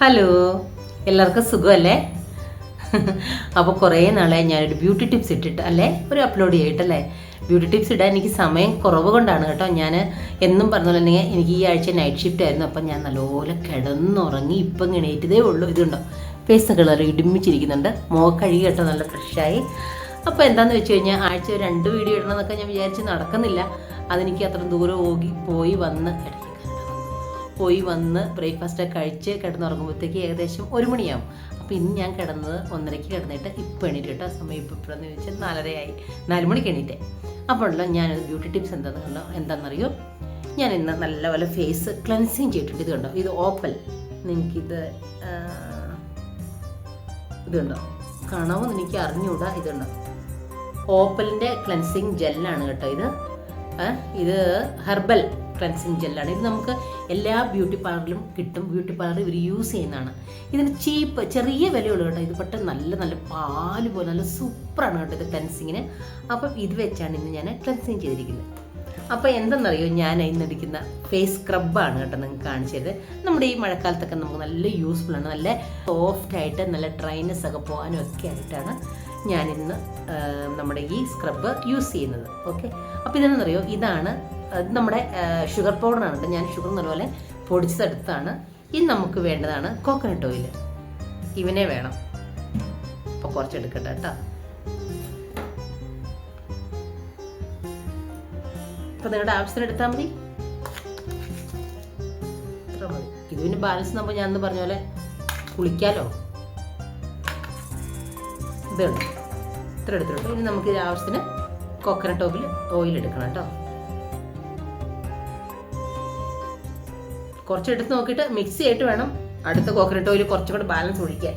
Hello. എല്ലാവർക്കും സുഖമല്ലേ? അപ്പോൾ കുറേ നാളെ ഞാനൊരു ബ്യൂട്ടി ടിപ്സ് ഇട്ടിട്ട് അല്ലേ? ഒരു അപ്ലോഡ് ചെയ്തിട്ടല്ലേ? ബ്യൂട്ടി ടിപ്സ് ഇടാൻ എനിക്ക് സമയം കുറവ് കൊണ്ടാണ് കേട്ടോ. ഞാൻ എന്നും പറഞ്ഞ എനിക്ക് ഈ ആഴ്ച നൈറ്റ് ഷിഫ്റ്റ് ആയിരുന്നു. അപ്പം ഞാൻ നല്ലപോലെ കിടന്നുറങ്ങി ഇപ്പം എണീറ്റതേ ഉള്ളൂ. ഇതുണ്ടോ? ഫേസ് കളർ മുഖ കഴുകി കേട്ടോ നല്ല ഫ്രഷായി അപ്പോൾ എന്താണെന്ന് വെച്ച് കഴിഞ്ഞാൽ ആഴ്ച രണ്ട് വീഡിയോ ഇടണമെന്നൊക്കെ ഞാൻ വിചാരിച്ച് നടക്കുന്നില്ല. അതെനിക്ക് അത്ര ദൂരം ഓടി പോയി വന്ന് പോയി വന്ന് ബ്രേക്ക്ഫാസ്റ്റ് ഒക്കെ കഴിച്ച് കിടന്നുറങ്ങുമ്പോഴത്തേക്ക് ഏകദേശം ഒരു മണിയാവും. അപ്പോൾ ഇന്ന് ഞാൻ കിടന്നത് ഒന്നരയ്ക്ക് കിടന്നിട്ട് ഇപ്പം എണീറ്റ് കേട്ടോ. സമയം ഇപ്പോൾ ഇപ്പോഴെന്ന് ചോദിച്ചാൽ നാലരയായി. നാല് മണിക്ക് എണീറ്റേ. അപ്പോഴല്ലോ ഞാനൊരു ബ്യൂട്ടി ടിപ്സ് എന്താണെന്ന് കണ്ടോ? എന്താണെന്നറിയോ ഞാൻ ഇന്ന് നല്ലപോലെ ഫേസ് ക്ലൻസിങ് ചെയ്തിട്ടുണ്ട്. ഇത് കണ്ടോ? ഇത് ഓപ്പൽ. നിങ്ങൾക്കിത് ഇതുണ്ടോ കാണാമെന്ന് എനിക്ക് അറിഞ്ഞുകൂടാ. ഇതുണ്ടോ ഓപ്പലിന്റെ ക്ലൻസിങ് ജെല്ലാണ് കേട്ടോ ഇത്. ഇത് ഹെർബൽ. ക്ലെൻസിങ് ജെല്ലാണ് ഇത് നമുക്ക് എല്ലാ ബ്യൂട്ടി പാർലറിലും കിട്ടും. ബ്യൂട്ടി പാർലർ ഇവർ യൂസ് ചെയ്യുന്നതാണ്. ഇതിന് ചീപ്പ് ചെറിയ വിലയുള്ളൂ കേട്ടോ. ഇത് പെട്ടെന്ന് നല്ല നല്ല പാൽ പോലെ നല്ല സൂപ്പറാണ് കേട്ടോ ഇത് ക്ലെൻസിങ്ങിന് അപ്പം ഇത് വെച്ചാണ് ഇന്ന് ഞാൻ ക്ലെൻസിങ് ചെയ്തിരിക്കുന്നത്. അപ്പോൾ എന്തെന്നറിയോ? ഞാൻ ഇന്ന് എടുക്കുന്ന ഫേസ് സ്ക്രബാണ് കേട്ടോ നിങ്ങൾക്ക് കാണിച്ചത്. നമ്മുടെ ഈ മഴക്കാലത്തൊക്കെ നമുക്ക് നല്ല യൂസ്ഫുൾ ആണ്. നല്ല സോഫ്റ്റ് ആയിട്ട് നല്ല ഡ്രൈനെസ് ഒക്കെ പോകാനും ഒക്കെ ആയിട്ടാണ് ഞാൻ ഇന്ന് നമ്മുടെ ഈ സ്ക്രബ് യൂസ് ചെയ്യുന്നത്. ഓക്കെ അപ്പോൾ ഇതെന്നറിയോ ഇതാണ് അത് നമ്മുടെ ഷുഗർ പൗഡറാണ് കേട്ടോ. ഞാൻ ഷുഗർ നല്ലപോലെ പൊടിച്ചെടുത്താണ് ഇനി നമുക്ക് വേണ്ടതാണ് കോക്കനട്ട് ഓയിൽ ഇവനെ വേണം. അപ്പോൾ കുറച്ചെടുക്കട്ടെ കേട്ടോ. അപ്പോൾ നിങ്ങളുടെ ആവശ്യത്തിന് എടുത്താൽ മതി. ഇത്ര മതി. ഇത് ബാലൻസ് നമ്മൾ ഞാൻ പറഞ്ഞ പോലെ കുളിക്കാലോ? ഇതുണ്ട് ഇത്ര എടുത്തിട്ടുണ്ട് ഇനി നമുക്ക് ഇത് ആവശ്യത്തിന് കോക്കനട്ട് ഓയിൽ ഓയിൽ എടുക്കണം കേട്ടോ. കുറച്ച് എടുത്ത് നോക്കിയിട്ട് മിക്സ് ചെയ്തിട്ട് വേണം അടുത്ത കോക്കനട്ട് ഓയിൽ കുറച്ചും കൂടെ ബാലൻസ് ഒഴിക്കാൻ.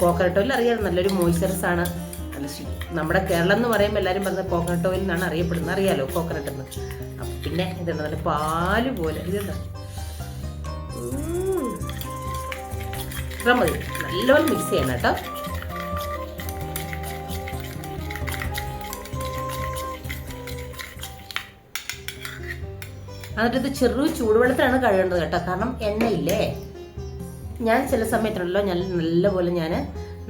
കോക്കനട്ട് ഓയിൽ അറിയാം നല്ലൊരു മോയ്സ്ചറസ് ആണ്. നമ്മുടെ കേരളം എന്ന് പറയുമ്പോൾ എല്ലാവരും പറഞ്ഞ കോക്കനട്ട് ഓയിൽ എന്നാണ് അറിയപ്പെടുന്നത്. അറിയാലോ കോക്കനട്ട് എന്ന്. പിന്നെ ഇതുണ്ട് നല്ല പാൽ പോലെ. ഇതുണ്ട്. ഇത്ര മതി. നല്ലോണം മിക്സ് ചെയ്യണം കേട്ടോ. എന്നിട്ട് ഇത് ചെറു ചൂടുവെള്ളത്തിലാണ് കഴുകേണ്ടത് കേട്ടോ. കാരണം എണ്ണയില്ലേ? ഞാൻ ചില സമയത്തുണ്ടല്ലോ ഞാൻ നല്ലപോലെ ഞാൻ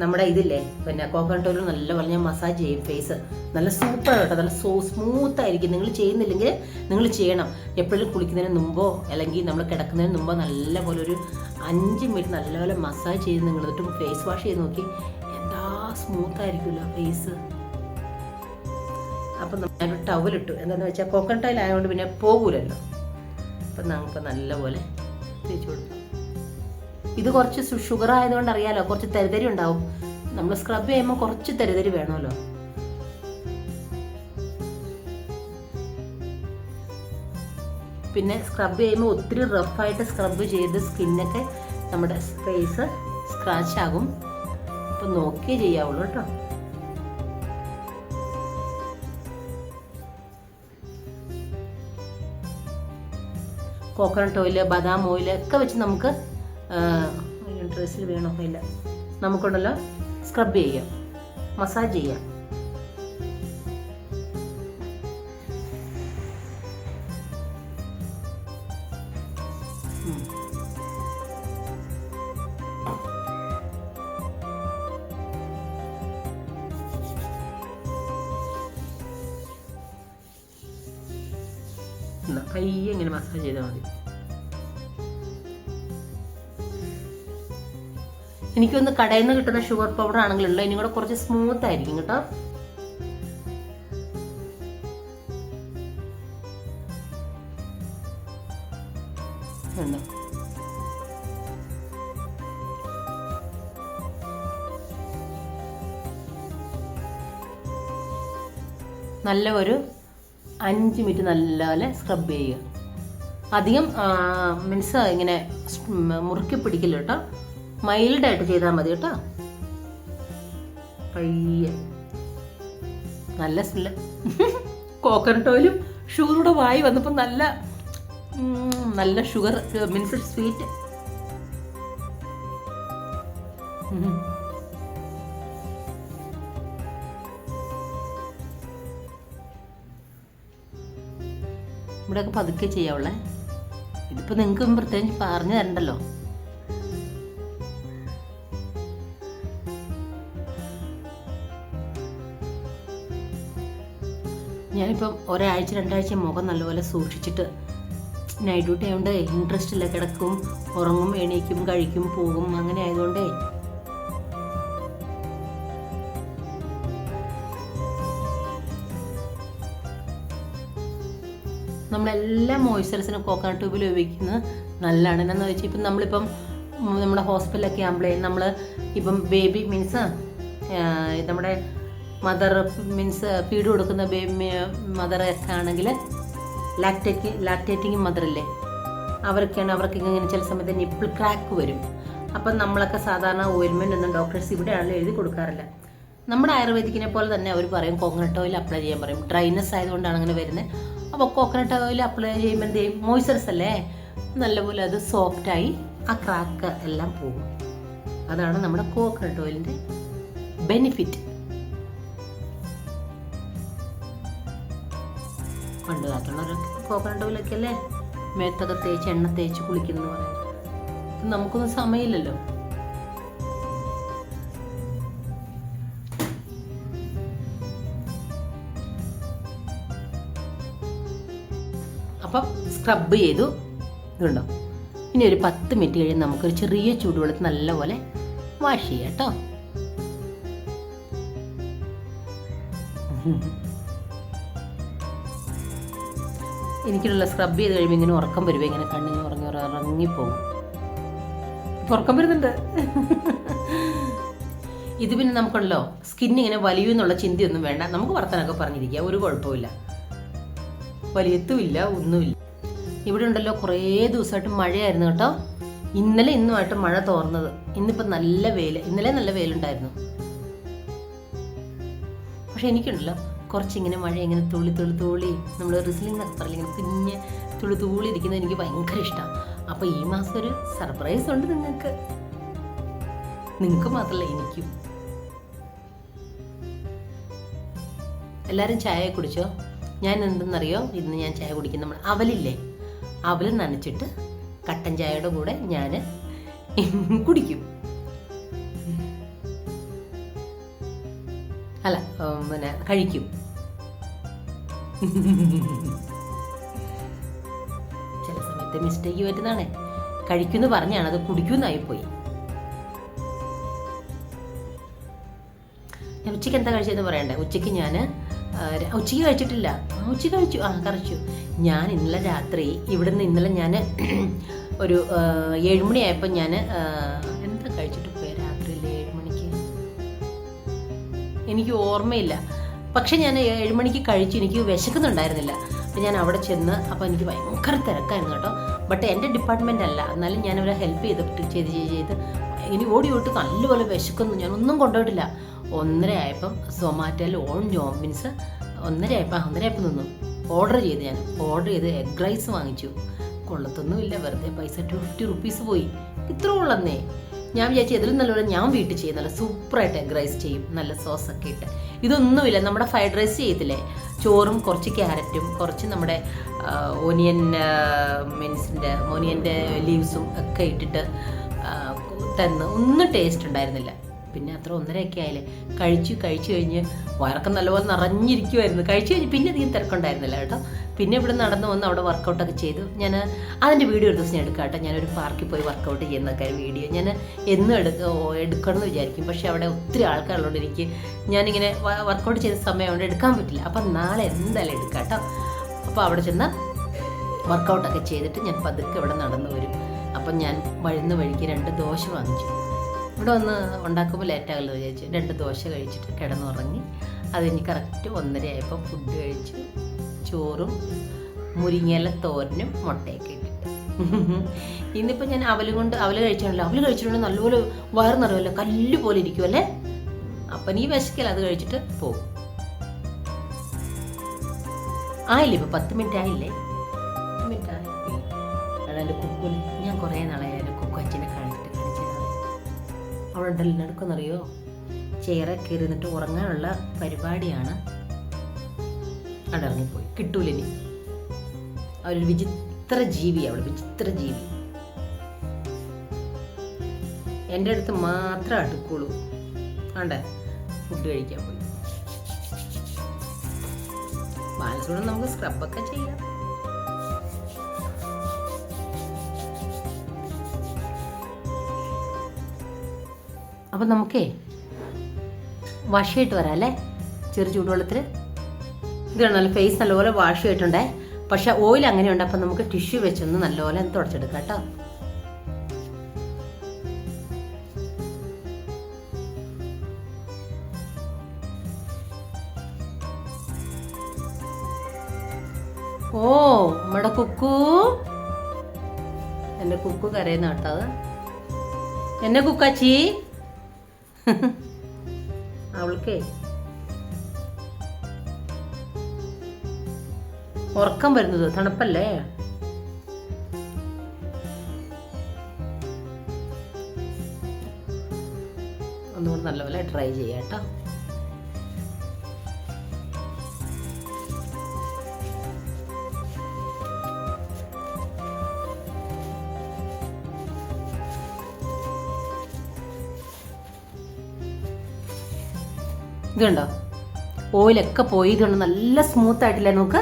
നമ്മുടെ ഇതില്ലേ പിന്നെ കോക്കനട്ട് ഓയിൽ നല്ലപോലെ ഞാൻ മസാജ് ചെയ്യും ഫേസ് നല്ല സൂപ്പറാണ് കേട്ടോ നല്ല സോ സ്മൂത്ത് ആയിരിക്കും. നിങ്ങൾ ചെയ്യുന്നില്ലെങ്കിൽ നിങ്ങൾ ചെയ്യണം. എപ്പോഴും കുളിക്കുന്നതിന് മുമ്പോ അല്ലെങ്കിൽ നമ്മൾ കിടക്കുന്നതിന് മുമ്പോ നല്ലപോലെ ഒരു അഞ്ച് മിനിറ്റ് നല്ലപോലെ മസാജ് ചെയ്ത് നിങ്ങൾ എന്നിട്ട് ഫേസ് വാഷ് ചെയ്ത് നോക്കി എന്താ സ്മൂത്ത് ആയിരിക്കുമല്ലോ ഫേസ് അപ്പം ഞാനൊരു ടവലിട്ടു എന്താണെന്ന് വെച്ചാൽ കോക്കനട്ട് ഓയിൽ ആയതുകൊണ്ട് പിന്നെ പോകൂലല്ലോ. അപ്പം നമുക്ക് നല്ലപോലെ തേച്ച് കൊടുക്കാം. ഇത് കുറച്ച് ഷുഗർ ആയതുകൊണ്ട് അറിയാലോ കുറച്ച് തരിതരി ഉണ്ടാവും. നമ്മൾ സ്ക്രബ് ചെയ്യുമ്പോൾ കുറച്ച് തരിതരി വേണമല്ലോ. പിന്നെ സ്ക്രബ് ചെയ്യുമ്പോൾ ഒത്തിരി റഫായിട്ട് സ്ക്രബ് ചെയ്ത് സ്കിന്നൊക്കെ നമ്മുടെ ഫേസ് സ്ക്രാച്ച് ആകും. അപ്പം നോക്കിയേ ചെയ്യാവുള്ളൂ കേട്ടോ. കോക്കനട്ട് ഓയിൽ ബദാം ഓയിൽ ഒക്കെ വെച്ച് നമുക്ക് ഡ്രസ്സിൽ വീണോ ഇല്ല. നമുക്കുണ്ടല്ലോ സ്ക്രബ് ചെയ്യാം മസാജ് ചെയ്യാം. എനിക്കൊന്ന് കടയിൽ നിന്ന് കിട്ടുന്ന ഷുഗർ പൗഡർ ആണെങ്കിലുള്ള ഇനി കൂടെ കുറച്ച് സ്മൂത്ത് ആയിരിക്കും കേട്ടോ? നല്ല ഒരു അഞ്ച് മിനിറ്റ് നല്ലപോലെ സ്ക്രബ് ചെയ്യുക. അധികം മീൻസ് ഇങ്ങനെ മുറുക്കി പിടിക്കില്ല കേട്ടോ. മൈൽഡായിട്ട് ചെയ്താൽ മതി കേട്ടോ. പയ്യെ. നല്ല സ്മെല്ല് കോക്കനട്ട് ഓയിലും ഷുഗറൂടെ വായി വന്നപ്പോൾ നല്ല നല്ല ഷുഗർ മീൻസ് സ്വീറ്റ് ഇവിടെയൊക്കെ പതുക്കെ ചെയ്യാവുള്ളേ. ഇതിപ്പോൾ നിങ്ങൾക്ക് പ്രത്യേകിച്ച് പറഞ്ഞു തരണ്ടല്ലോ. ഞാനിപ്പം ഒരാഴ്ച രണ്ടാഴ്ച മുഖം നല്ലപോലെ സൂക്ഷിച്ചിട്ട് നൈറ്റ് ഡ്യൂട്ടി ആയതുകൊണ്ട് ഇൻട്രസ്റ്റ് ഇല്ല. കിടക്കും ഉറങ്ങും എണീക്കും കഴിക്കും പോകും. അങ്ങനെ ആയതുകൊണ്ടേ നമ്മളെല്ലാ മോയ്സ്ചറൈസിനും കോക്കനട്ട് ട്യൂബിൽ ഉപയോഗിക്കുന്നത് നല്ലതാണ് എന്നാന്ന് വെച്ചാൽ ഇപ്പം നമ്മളിപ്പം നമ്മുടെ ഹോസ്പിറ്റലൊക്കെ ആകുമ്പോഴേ നമ്മൾ ഇപ്പം ബേബി മീൻസ് നമ്മുടെ മദർ മീൻസ് ഫീഡ് കൊടുക്കുന്ന മദറൊക്കെ ആണെങ്കിൽ ലാക്ടേറ്റ് ലാക്ടേറ്റിംഗ് അല്ലേ അവർക്കാണ് അവർക്ക് ഇങ്ങനെ ചില സമയത്ത് നിപ്പിൾ ക്രാക്ക് വരും. അപ്പം നമ്മളൊക്കെ സാധാരണ ഓയിൽമെന്റ് ഒന്നും ഡോക്ടേഴ്സ് ഇവിടെയാണല്ലോ എഴുതി കൊടുക്കാറില്ല. നമ്മുടെ ആയുർവേദിക്കിനെ പോലെ തന്നെ അവർ പറയും കോക്കനട്ട് ഓയിൽ അപ്ലൈ ചെയ്യാൻ പറയും. ഡ്രൈനസ് ആയതുകൊണ്ടാണ് അങ്ങനെ വരുന്നത്. അപ്പോൾ കോക്കനട്ട് ഓയിൽ അപ്ലൈ ചെയ്യുമ്പോൾ എന്ത് ചെയ്യും? മോയ്സ്ചറൈസ് അല്ലേ? നല്ലപോലെ അത് സോഫ്റ്റായി ആ ക്രാക്ക് എല്ലാം പോകും. അതാണ് നമ്മുടെ കോക്കനട്ട് ഓയിലിന്റെ ബെനിഫിറ്റ് പണ്ട് കാലത്തുള്ളവരൊക്കെ കോക്കനട്ട് ഓയിലൊക്കെ അല്ലേ മേത്തൊക്കെ തേച്ച് എണ്ണ തേച്ച് കുളിക്കുന്നു ഇത് നമുക്കൊന്നും സമയമില്ലല്ലോ. അപ്പം സ്ക്രബ് ചെയ്തു. ഇതുണ്ടോ? ഇനി ഒരു പത്ത് മിനിറ്റ് കഴിഞ്ഞ് നമുക്കൊരു ചെറിയ ചൂടുവെള്ളത്തിൽ നല്ലപോലെ വാഷ് ചെയ്യാം കേട്ടോ. എനിക്കുള്ള സ്ക്രബ് ചെയ്ത് കഴിയുമ്പോൾ ഇങ്ങനെ ഉറക്കം വരുമ്പോൾ ഇങ്ങനെ കണ്ണിന് ഉറങ്ങി ഉറങ്ങിപ്പോകും ഇപ്പൊ ഉറക്കം വരുന്നുണ്ട്. ഇത് പിന്നെ നമുക്കുണ്ടല്ലോ സ്കിൻ ഇങ്ങനെ വലിയ എന്നുള്ള ചിന്തയൊന്നും വേണ്ട. നമുക്ക് വർത്തനൊക്കെ പറഞ്ഞിരിക്കുക ഒരു കുഴപ്പമില്ല വലിയത്തുമില്ല ഒന്നുമില്ല. ഇവിടെ ഉണ്ടല്ലോ കുറേ ദിവസമായിട്ട് മഴയായിരുന്നു കേട്ടോ. ഇന്നലെ ഇന്നുമായിട്ട് മഴ തോർന്നത്. ഇന്നിപ്പോൾ നല്ല വെയിൽ ഇന്നലെ നല്ല വെയിലുണ്ടായിരുന്നു. പക്ഷെ എനിക്കുണ്ടല്ലോ കുറച്ചിങ്ങനെ മഴ ഇങ്ങനെ തുള്ളി തുള്ളി തുള്ളി നമ്മൾ റിസ്ലിംഗ് എന്നൊക്കെ പറയില്ല ഇങ്ങനെ കുഞ്ഞ് തുള്ളി തുള്ളി ഇരിക്കുന്നത് എനിക്ക് ഭയങ്കര ഇഷ്ടമാണ് അപ്പോൾ ഈ മാസം ഒരു സർപ്രൈസ് ഉണ്ട് നിങ്ങൾക്ക്. നിങ്ങൾക്ക് മാത്രമല്ല എനിക്കും. എല്ലാവരും ചായ കുടിച്ചോ? ഞാൻ എന്തെന്നറിയോ? ഇന്ന് ഞാൻ ചായ കുടിക്കുന്ന നമ്മൾ അവലില്ലേ? അവൽ നനച്ചിട്ട് കട്ടൻ ചായയുടെ കൂടെ ഞാൻ കുടിക്കും. അല്ല പിന്നെ കഴിക്കും. ചില സമയത്ത് മിസ്റ്റേക്ക് പറ്റുന്നതാണേ. കഴിക്കുമെന്ന് പറഞ്ഞാണ് അത് കുടിക്കുന്നായിപ്പോയി. ഞാൻ ഉച്ചയ്ക്ക് എന്താ കഴിച്ചതെന്ന് പറയണ്ടേ? ഉച്ചയ്ക്ക് ഞാൻ ഉച്ചയ്ക്ക് കഴിച്ചിട്ടില്ല. ഉച്ചയ്ക്ക് കഴിച്ചു. ആ കഴിച്ചു ഞാൻ ഇന്നലെ രാത്രി ഇവിടുന്ന് ഇന്നലെ ഞാൻ ഒരു ഏഴുമണിയായപ്പോൾ ഞാൻ എന്താ കഴിച്ചിട്ട് എനിക്ക് ഓർമ്മയില്ല. പക്ഷെ ഞാൻ ഏഴുമണിക്ക് കഴിച്ചു എനിക്ക് വിശക്കുന്നുണ്ടായിരുന്നില്ല. അപ്പം ഞാൻ അവിടെ ചെന്ന് അപ്പോൾ എനിക്ക് ഭയങ്കര തിരക്കായിരുന്നു കേട്ടോ. ബട്ട് എന്റെ ഡിപ്പാർട്ട്മെന്റ് അല്ല. എന്നാലും ഞാൻ അവരെ ഹെൽപ്പ് ചെയ്തിട്ട് ചെയ്ത് ചെയ്ത് ചെയ്ത് ഇനി ഓടി ഓട്ട് നല്ലപോലെ വിശക്കുന്നു. ഞാൻ ഒന്നും കൊണ്ടുപോയിട്ടില്ല. ഒന്നര ആയപ്പം സൊമാറ്റോയിൽ ഓൺ ജോബ് മീൻസ് ഒന്നര ആയപ്പം ഒന്നര ആയപ്പം നിന്നു. ഓർഡർ ചെയ്ത് ഞാൻ. ഓർഡർ ചെയ്ത് എഗ് റൈസ് വാങ്ങിച്ചു. കൊള്ളത്തൊന്നുമില്ല. വെറുതെ പൈസ ടു ഫിഫ്റ്റി റുപ്പീസ് പോയി. ഇത്ര ഉള്ളന്നേ. ഞാൻ വിചാരിച്ചു ഇതിലും നല്ലപോലെ ഞാൻ വീട്ടിൽ ചെയ്യും. നല്ല സൂപ്പറായിട്ട് എഗ് റൈസ് ചെയ്യും. നല്ല സോസൊക്കെ ഇട്ട്. ഇതൊന്നുമില്ല. നമ്മുടെ ഫ്രൈഡ് റൈസ് ചെയ്തില്ലേ ചോറും കുറച്ച് ക്യാരറ്റും കുറച്ച് നമ്മുടെ ഓനിയൻ മീൻസിന്റെ ഓനിയന്റെ ലീവ്സും ഒക്കെ ഇട്ടിട്ട് തന്ന്. ഒന്നും ടേസ്റ്റ് ഉണ്ടായിരുന്നില്ല. പിന്നെ അത്ര ഒന്നരയൊക്കെ ആയില്ലേ? കഴിച്ചു കഴിച്ചു കഴിഞ്ഞ് വയറൊക്കെ നല്ലപോലെ നിറഞ്ഞിരിക്കുമായിരുന്നു കഴിച്ചു കഴിഞ്ഞ് പിന്നെ അധികം തിരക്കുണ്ടായിരുന്നില്ല കേട്ടോ. പിന്നെ ഇവിടെ നടന്നു വന്ന് അവിടെ വർക്കൗട്ടൊക്കെ ചെയ്തു. ഞാൻ അതിന്റെ വീഡിയോ ഒരു ദിവസം ഞാൻ എടുക്കാം കേട്ടോ. ഞാനൊരു പാർക്കിൽ പോയി വർക്കൗട്ട് ചെയ്യുന്നൊക്കെ വീഡിയോ ഞാൻ എന്നും എടുക്ക എടുക്കണം എന്ന് വിചാരിക്കും. പക്ഷേ അവിടെ ഒത്തിരി ആൾക്കാരുള്ളതുകൊണ്ട് എനിക്ക് ഞാനിങ്ങനെ വർക്കൗട്ട് ചെയ്ത സമയം അവിടെ എടുക്കാൻ പറ്റില്ല. അപ്പം നാളെ എന്തായാലും എടുക്കാം കേട്ടോ. അപ്പോൾ അവിടെ ചെന്ന് വർക്കൗട്ടൊക്കെ ചെയ്തിട്ട് ഞാൻ പതുക്കെ ഇവിടെ നടന്നു വരും. അപ്പം ഞാൻ വഴുന്ന വഴിക്ക് രണ്ട് ദോശ വാങ്ങിച്ചു. ഇവിടെ വന്ന് ഉണ്ടാക്കുമ്പോൾ ലേറ്റാകല്ലോ വിചാരിച്ചു രണ്ട് ദോശ കഴിച്ചിട്ട് കിടന്നുറങ്ങി. അത് കഴിഞ്ഞ് കറക്റ്റ് ഒന്നരയായപ്പോൾ ഫുഡ് കഴിച്ചു ചോറും മുരിങ്ങയില തോരനും മുട്ടയൊക്കെ ഇട്ടിട്ട് ഇന്നിപ്പോൾ ഞാൻ അവൽ കൊണ്ട് അവൽ കഴിച്ചാണല്ലോ അവൽ കഴിച്ചിട്ടുണ്ടെങ്കിൽ നല്ലപോലെ വയറ് കല്ല് പോലെ ഇരിക്കുമല്ലേ അപ്പം നീ വിശക്കല്ല? അത് കഴിച്ചിട്ട് പോകും ആയില്ലേ? ഇപ്പം പത്ത് മിനിറ്റ് ആയില്ലേ? മിനിറ്റ് ആയി. അതായത് കുക്കു ഞാൻ കുറേ എന്റെ കുക്കു അച്ഛനെ അവളുണ്ടല്ലോ നടക്കുന്നറിയോ ചെയറൊക്കെ കയറിന്നിട്ട് ഉറങ്ങാനുള്ള പരിപാടിയാണ്. അടങ്ങിപ്പോയി കിട്ടൂലിനി അവരൊരു വിചിത്ര ജീവി അവൾ വിചിത്ര ജീവി. എന്റെ അടുത്ത് മാത്രം അടുക്കുള്ളൂ. ആണ്ടേ? ഫുഡ് കഴിക്കാൻ പോയി. ബാലൻസോട് നമുക്ക് സ്ക്രബൊക്കെ ചെയ്യാം. അപ്പം നമുക്കേ വാഷ് ചെയ്തിട്ട് വരാം അല്ലേ ചെറു ചൂടുവെള്ളത്തിൽ ഇത് നല്ല ഫേസ് നല്ലപോലെ വാഷ് ചെയ്തിട്ടുണ്ടേ. പക്ഷെ ഓയിൽ അങ്ങനെയുണ്ട് അപ്പം നമുക്ക് ടിഷ്യൂ വെച്ചൊന്ന് നല്ലപോലെ തുടച്ചെടുക്കാം കേട്ടോ. ഓ നമ്മുടെ കുക്കു. എന്റെ കുക്കു കരയുന്ന കേട്ടോ എന്നെ കുക്കാച്ചി. അവൾക്കേ ഉറക്കം വരുന്നത്. തണുപ്പല്ലേ? ഒന്നുകൂടി നല്ലപോലെ ട്രൈ ചെയ്യാം കേട്ടോ. ഇത് കണ്ടോ ഓയിലൊക്കെ പോയി ഇതുണ്ട്. നല്ല സ്മൂത്ത് ആയിട്ടില്ലേ നമുക്ക്?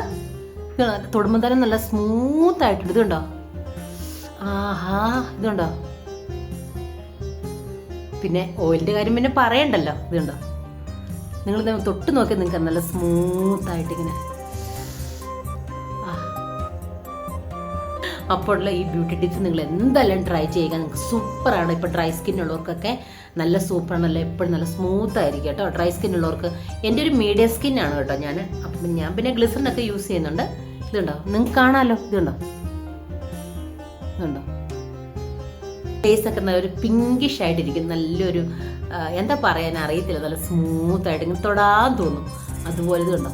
തൊടുമ്പോൾ തന്നെ നല്ല സ്മൂത്ത് ആയിട്ടുണ്ട്. ഇതുണ്ടോ? ആഹാ ഇതുണ്ടോ? പിന്നെ ഓയിലിന്റെ കാര്യം പിന്നെ പറയണ്ടല്ലോ. ഇതുണ്ടോ? നിങ്ങൾ തൊട്ട് നോക്കി നിങ്ങൾക്ക് നല്ല സ്മൂത്ത് ആയിട്ട് ഇങ്ങനെ അപ്പോഴുള്ള ഈ ബ്യൂട്ടി ടിപ്സ് നിങ്ങൾ എന്തായാലും ട്രൈ ചെയ്യുക. നിങ്ങൾക്ക് സൂപ്പറാണ് ഇപ്പോൾ ഡ്രൈ സ്കിൻ ഉള്ളവർക്കൊക്കെ നല്ല സൂപ്പറാണ് നല്ല എപ്പോഴും നല്ല സ്മൂത്ത് ആയിരിക്കും കേട്ടോ. ഡ്രൈ സ്കിൻ ഉള്ളവർക്ക് എന്റെ ഒരു മീഡിയം സ്കിൻ ആണ് കേട്ടോ ഞാൻ. അപ്പം ഞാൻ പിന്നെ ഗ്ലിസറിനൊക്കെ യൂസ് ചെയ്യുന്നുണ്ട്. ഇതുണ്ടോ? നിങ്ങൾക്ക് കാണാമല്ലോ ഇതുണ്ടോ? ഇതുണ്ടോ? ഫേസ് ഒക്കെ നല്ല ഒരു പിങ്കിഷ് ആയിട്ടിരിക്കും. നല്ലൊരു എന്താ പറയാൻ അറിയത്തില്ല. നല്ല സ്മൂത്ത് ആയിട്ട് ഇങ്ങനെ തൊടാൻ തോന്നും. അതുപോലെ ഇതുണ്ടോ?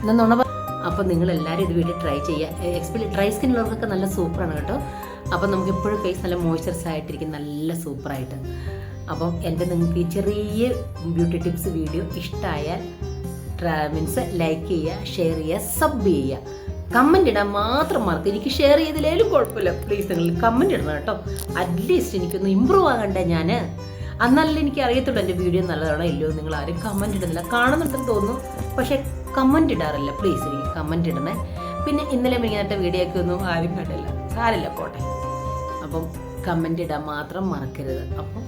എന്നാ നുണ പ- അപ്പം നിങ്ങൾ എല്ലാവരും ഇത് വീട്ടിൽ ട്രൈ ചെയ്യുക. എക്സ്പെലി ഡ്രൈ സ്കിൻ ഉള്ളവർക്കൊക്കെ നല്ല സൂപ്പറാണ് കേട്ടോ. അപ്പം നമുക്ക് എപ്പോഴും ഫേസ് നല്ല മോയ്സ്ചറൈസ് ആയിട്ടിരിക്കും നല്ല സൂപ്പറായിട്ട് അപ്പം എന്റെ നിങ്ങൾക്ക് ഈ ചെറിയ ബ്യൂട്ടി ടിപ്സ് വീഡിയോ ഇഷ്ടമായാൽ മീൻസ് ലൈക്ക് ചെയ്യുക ഷെയർ ചെയ്യുക സബ് ചെയ്യുക. കമന്റ് ഇടാൻ മാത്രം മറക്കും എനിക്ക് ഷെയർ ചെയ്തില്ലേലും കുഴപ്പമില്ല. പ്ലീസ് നിങ്ങൾ കമന്റ് ഇടണം കേട്ടോ. അറ്റ്ലീസ്റ്റ് എനിക്കൊന്ന് ഇമ്പ്രൂവ് ആകണ്ടേ ഞാൻ അന്നല്ലേ എനിക്ക് അറിയത്തുള്ളൂ എന്റെ വീഡിയോ നല്ലതാണോ ഇല്ലയോ നിങ്ങൾ ആരും കമന്റ് ഇടുന്നില്ല. കാണുന്നുണ്ടെന്ന് തോന്നുന്നു. പക്ഷേ കമന്റ് ഇടാറില്ല. പ്ലീസ് എനിക്ക് കമന്റ് ഇടണേ പിന്നെ ഇന്നലെ മിനിങ്ങനത്തെ വീഡിയോ ഒക്കെ ഒന്നും ആരും കണ്ടില്ല. സാരില്ല പോട്ടെ. അപ്പം കമന്റ് ഇടാൻ മാത്രം മറക്കരുത്. അപ്പം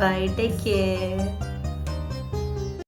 ബൈ ടേക്ക് കെയർ